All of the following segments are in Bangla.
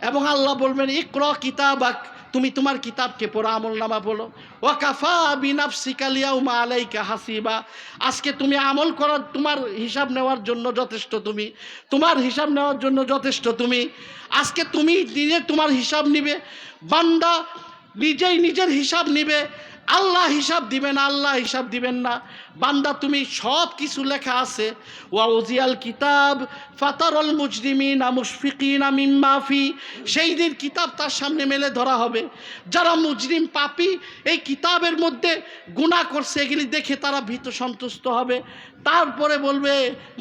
এবং আল্লাহ বলবেন, ইক্র কিতাবাক, তুমি তোমার কিতাবকে পড়ো, আমল নামা বলো। ও কাফা বিনাফ সিকালিয়াও মা আলাইকা হাসিবা। আজকে তুমি আমল করার, তোমার হিসাব নেওয়ার জন্য যথেষ্ট তুমি। তোমার হিসাব নেওয়ার জন্য যথেষ্ট তুমি। আজকে তুমি নিজে তোমার হিসাব নিবে। বান্দা নিজেই নিজের হিসাব নিবে। আল্লাহ হিসাব দিবেন, আল্লাহ হিসাব দিবেন না। বান্দা, তুমি সব কিছু লেখা আছে। ওয়াউজিয়াল কিতাব, ফাতারল মুজরিমিন মুশফিকিন মাফি সেই দিন কিতাব তার সামনে মেলে ধরা হবে। যারা মুজরিম পাপি, এই কিতাবের মধ্যে গুণা করছে, এগুলি দেখে তারা ভীত সন্তুষ্ট হবে। তারপরে বলবে,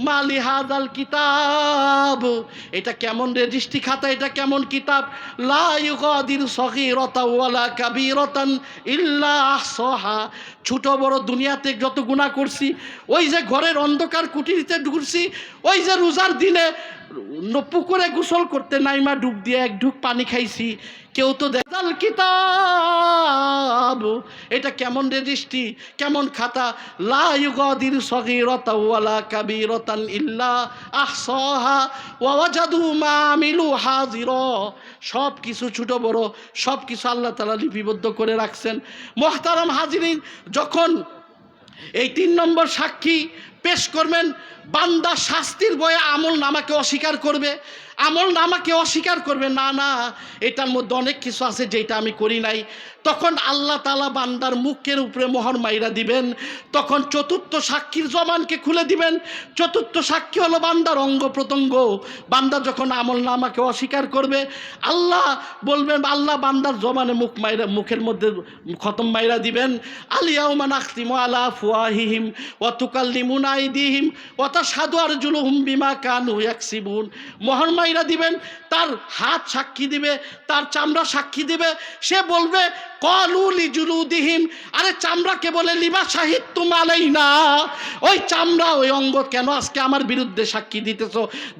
মালি হাদাল কিতাব। এটা কেমন রেজিস্ট্রি খাতা, এটা কেমন কিতাব? লা সহিরতা ওয়ালা কাবিরতান ইল্লা সহা ছোট বড় দুনিয়াতে যত গুণা করছি, ওই যে ঘরের অন্ধকার কুটিরিতে ঢুকছি, ওই যে রোজার দিনে পুকুরে গোসল করতে নাইমা ডুব দিয়ে এক ঢুক পানি খাইছি। কেউ তো দেখাল কিতাব। এটা কেমন রেজিস্ট্রি কেমন খাতা? লা ইউগাদির সগীরাতা ওয়ালা কাবীরাতান ইল্লা আহসাহা ওয়া ওয়াজাদু মা হাজিরা। সব কিছু ছোট বড় সব কিছু আল্লাহ তালা লিপিবদ্ধ করে রাখছেন। মোহতারাম হাজিরিন, যখন এই তিন নম্বর সাক্ষী পেশ করবেন, বান্দা শাস্তির বয়ে আমল নামাকে অস্বীকার করবে। আমল নামাকে অস্বীকার করবে, না না, এটার মধ্যে অনেক কিছু আছে যেটা আমি করি নাই। তখন আল্লাহ তালা বান্দার মুখের উপরে মোহর মাইরা দিবেন। তখন চতুর্থ সাক্ষীর জবানকে খুলে দিবেন। চতুর্থ সাক্ষী হলো বান্দার অঙ্গ প্রত্যঙ্গ। বান্দা যখন আমল নামাকে অস্বীকার করবে, আল্লাহ বলবেন, আল্লাহ বান্দার জবানে মুখ মাইরা, মুখের মধ্যে খতম মাইরা দিবেন। আলিয়াউমান আখতিম আলা ফুয়াহিহিম ওয়াতুকাল্লিমুন আইদিহিম ওয়াতা সাধু আর জুলুহুম বিমা কানু ইয়াকসিবুন। মোহর মাইরা দিবেন, তার হাত সাক্ষী দিবে, তার চামড়া সাক্ষী দিবে। সে বলবে কলুলি জুলুদিহিম আরে চামড়াকে বলে, লিমা সাহিত্য মালেই না ওই চামড়া, ওই অঙ্গ কেন আজকে আমার বিরুদ্ধে সাক্ষী দিতেছ?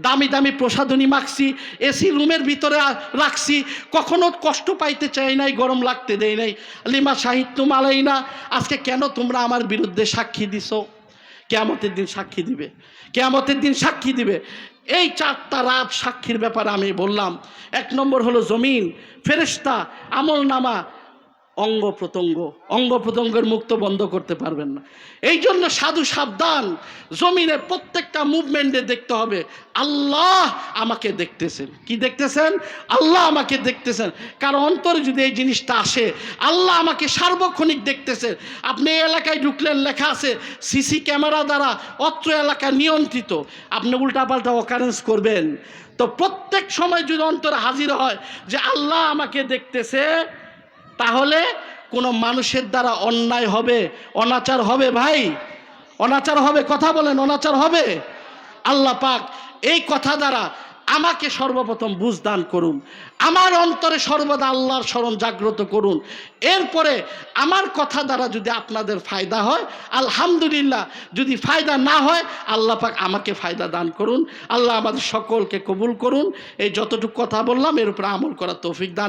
দামি দামি প্রসাধনী মাখছি এসি রুমের ভিতরে রাখছি, কখনো কষ্ট পাইতে চাই নাই, গরম লাগতে দেই নাই। লিমা সাহিত্য মালাই না আজকে কেন তোমরা আমার বিরুদ্ধে সাক্ষী দিছো? কেয়ামতের দিন সাক্ষী দিবে। কেয়ামতের দিন সাক্ষী দিবে। এই চারটা রাত সাক্ষীর ব্যাপারে আমি বললাম, এক নম্বর হলো জমিন, ফেরেশতা আমল নামা অঙ্গ প্রত্যঙ্গ, অঙ্গ প্রত্যঙ্গের মুক্ত বন্ধ করতে পারবেন না। এই জন্য সাধু সাবধান জমিনের প্রত্যেকটা মুভমেন্টে দেখতে হবে, আল্লাহ আমাকে দেখতেছেন। কি দেখতেছেন? আল্লাহ আমাকে দেখতেছেন। কারণ অন্তরে যদি এই জিনিসটা আসে, আল্লাহ আমাকে সার্বক্ষণিক দেখতেছেন। আপনি এলাকায় ঢুকলেন, লেখা আছে, সিসি ক্যামেরা দ্বারা অত্র এলাকা নিয়ন্ত্রিত। আপনি উল্টাপাল্টা অকারেন্স করবেন। তো প্রত্যেক সময় যদি অন্তরে হাজির হয় যে আল্লাহ আমাকে দেখতেছে তাহলে কোনো মানুষের দ্বারা অন্যায় হবে, অনাচার হবে ভাই। অনাচার হবে, কথা বলেন, অনাচার হবে। আল্লাহ পাক এই কথা দ্বারা আমাকে সর্বপ্রথম বুঝ দান করুন। আমার অন্তরে সর্বদা আল্লাহর স্মরণ জাগ্রত করুন। এরপরে আমার কথা দ্বারা যদি আপনাদের ফায়দা হয়, আলহামদুলিল্লাহ, যদি ফায়দা না হয়, আল্লাহ পাক আমাকে ফায়দা দান করুন। আল্লাহ আমাদের সকলকে কবুল করুন। এই যতটুকু কথা বললাম, এর উপরে আমল করার তৌফিক দান